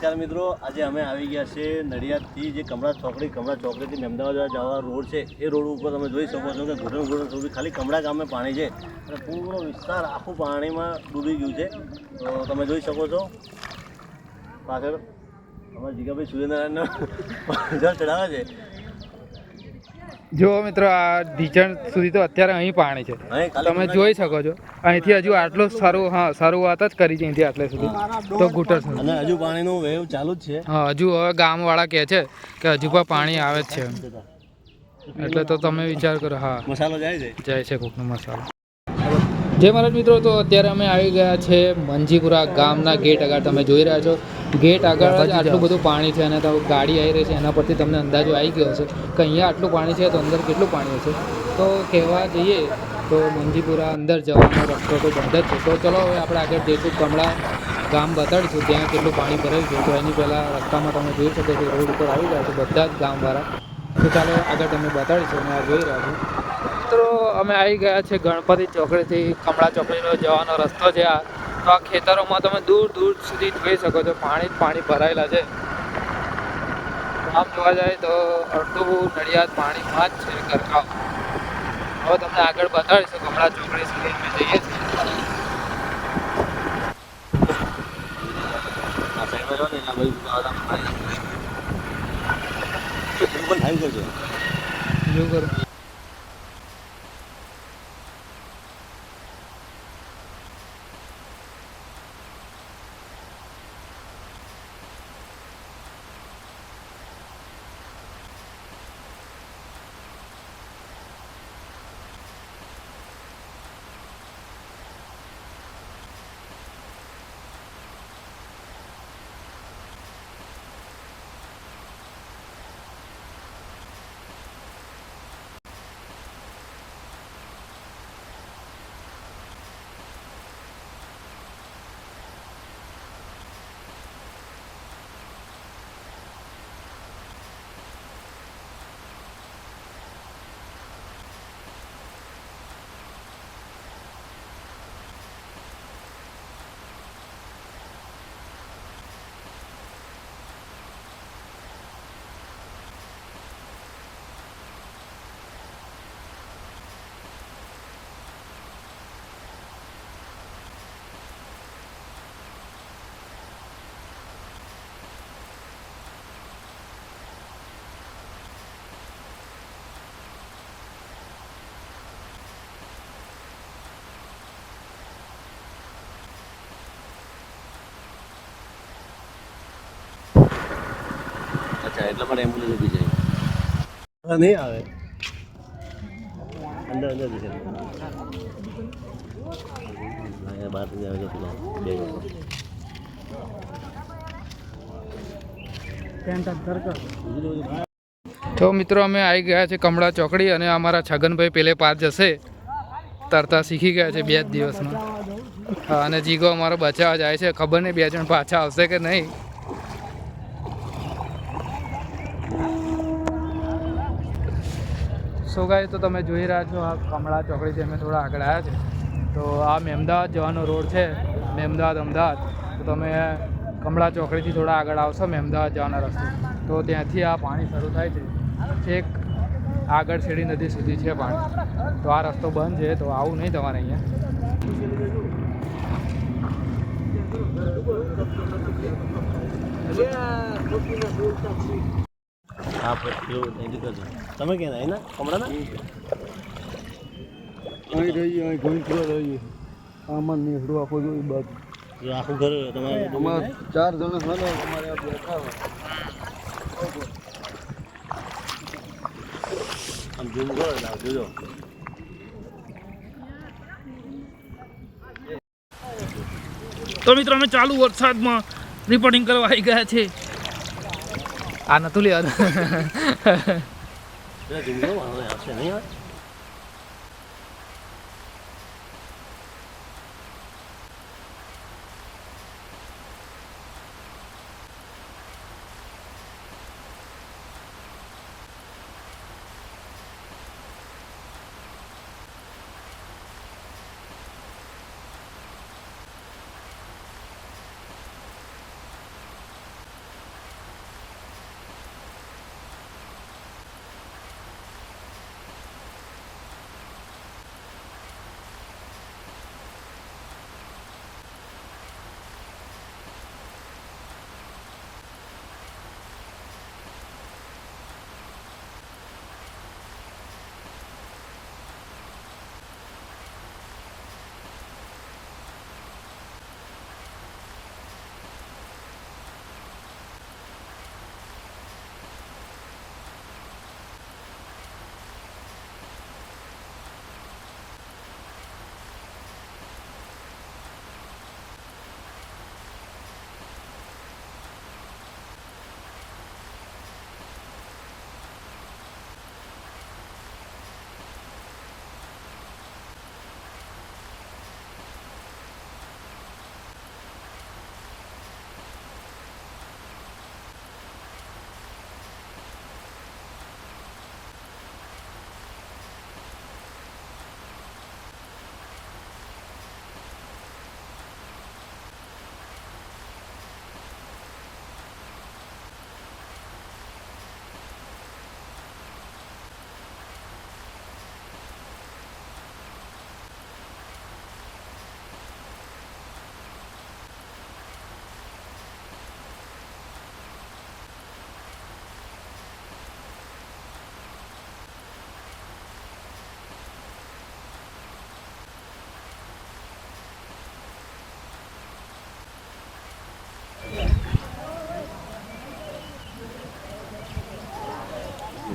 નમસ્કાર મિત્રો. આજે અમે આવી ગયા છે નડિયાદથી જે કમળા ચોકડી, કમળા ચોકડીથી અમદાવાદ જવા રોડ છે. એ રોડ ઉપર તમે જોઈ શકો છો કે ઘૂંટણ ઘૂંટણ સુધી ખાલી કમળા ગામે પાણી છે. અને પૂરો વિસ્તાર આખું પાણીમાં ડૂબી ગયું છે. તો તમે જોઈ શકો છો. પાછળ અમારા જીગાભાઈ સૂર્યનારાયણનો જળ ચડાવે છે. જો મિત્રો આ ઢીચણ સુધી તો અત્યારે અહીં પાણી છે. તમે જોઈ શકો છો. અહીંથી હજુ આટલું સારું હા શરૂઆત જ કરી છે અહીંથી આટલે સુધી. તો ઘૂંટણ સુધી. હજુ પાણીનો વેવ ચાલુ જ છે. હા હજુ હવે ગામવાળા કહે છે કે હજુ પણ પાણી આવે જ છે. એટલે તો તમે વિચાર કરો હા. મસાલો જાય છે. જાય છે કોકનો મસાલો. જય મહારાજ મિત્રો તો અત્યારે અમે આવી ગયા છે મંજીપુરા ગામના ગેટ આગળ. તમે જોઈ રહ્યા છો ગેટ આગળ જ આટલું બધું પાણી છે અને તો ગાડી આવી રહી છે એના પરથી તમને અંદાજો આવી ગયો હશે કે અહીંયા આટલું પાણી છે તો અંદર કેટલું પાણી હશે. તો કહેવા જઈએ તો મંજીપુરા અંદર જવાનો રસ્તો તો બંધ જ છે. તો ચલો હવે આપણે આગળ જઈશું કમળા ગામ બતાડીશું ત્યાં કેટલું પાણી ભરાયું છે. તો એની પહેલાં રસ્તામાં તમે જોઈ શકો છો રોડ ઉપર આવી ગયા છે બધા જ ગામવાળા. તો ચાલો આગળ તમને બતાડીશું અને આ જોઈ રહ્યા છો. મિત્રો અમે આવી ગયા છે ગણપતિ ચોકડીથી કમળા ચોકડીનો જવાનો રસ્તો છે આ. તો આ ખેતરોમાં તમે દૂર દૂર સુધી જોઈ શકો છો પાણી જ પાણી ભરાયેલા છે. આમ જોવા જાય તો અડધું નડિયાદ પાણીમાં જ છે ગરકાવ. હવે તમને આગળ બતાવીશ કમળા ચોકડી સુધી અમે જઈએ છીએ. અચ્છા એટલા માટે એમ્બ્યુલન્સ ઊભી જાય. નહીં આવે. અંદર અંદર જશે બહારથી આવે છે પેલા બે. લોકો. તો મિત્રો અમે આવી ગયા છે કમળા ચોકડી અને અમારા છગનભાઈ પેલે પાર જશે. તરતા શીખી ગયા છે બે જ દિવસમાં. અને જીગો અમારો બચાવવા જાય છે. ખબર નહીં બે જણ પાછા આવશે કે નહીં. સો ગાય તો તમે જોઈ રહ્યા છો આ કમળા ચોકડીથી અમે થોડા આગળ આવ્યા છે. તો આ મેમદાવાદ જવાનો રોડ છે મેમદાવાદ અમદાવાદ તો તમે કમળા ચોકડીથી થોડા આગળ આવશો મેમદાવાદ જવાના રસ્તે. તો ત્યાંથી આ પાણી શરૂ થાય છે. છેક આગળ શેડી નદી સુધી છે પાણી. તો આ રસ્તો બંધ છે, તો આવું નહીં તમારે અહીંયા. હા કરજો તમે ક્યાં અહીં ના કમળાના અહીં રહીએ અહીં ઘણી રહીએ. આમાં આખો બાદ જો આખું ઘર તમારે અમારે ચાર જણા છે ને અમારે આ બેઠા આમ ઝૂમ કરો એટલે જોજો. તો મિત્રો અમે ચાલુ વરસાદમાં રિપોર્ટિંગ કરવા આવી ગયા છે. આ નતું લેવાનું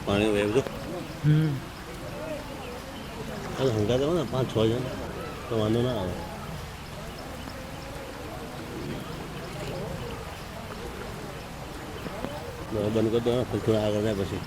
પાણી વહેવજો હમ. ચાલો હંગાતે હોય ને પાંચ છ જણ. તો વાંધો ના આવે. બંધ કરતો થોડા આગળ જાય પછી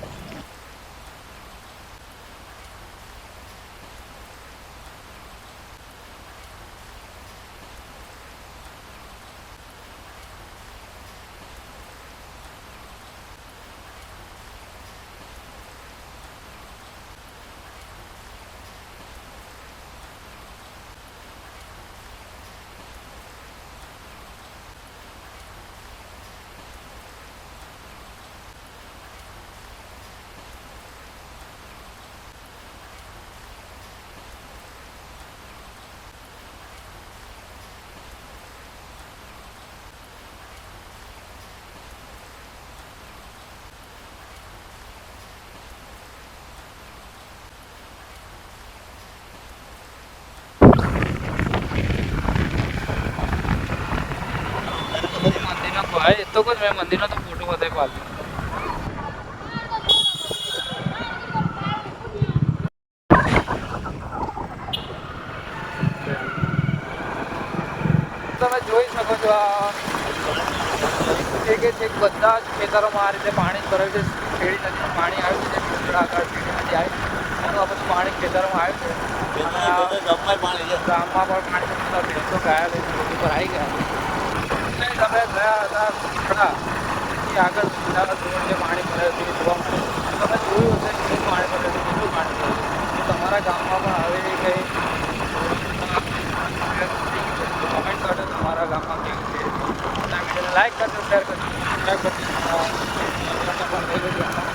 મંદિરનો ભાઈ તો કોઈ મેં મંદિરનો તો ફોટો બધે પાડ્યો તમે જોઈ શકો છો આ એક એક બધા જ ખેતરોમાં આ રીતે પાણી ભરાયું છે. ખેડી નદીનું પાણી આવ્યું છે શેરડી નદી આવી એનું આ બધું પાણી ખેતરોમાં આવ્યું છે. ગામમાં પાણી છે. ગામમાં પણ પાણી બધા ભેંસો ગાયા છે બધું પર આવી ગયા તમે ગયા હતા ઘણા એથી આગળ બીજા રોડ પાણી ભરાયું હતું જોવા મળે તમે જોયું હશે કેટલું પાણી ભરાયું કેટલું પાણી ભરાયું તમારા ગામમાં પણ આવી કંઈ કમેન્ટ કરજો તમારા ગામમાં કેવું છે લાઈક કરજો શેર કરજો સબસ્ક્રાઈબ કરજો.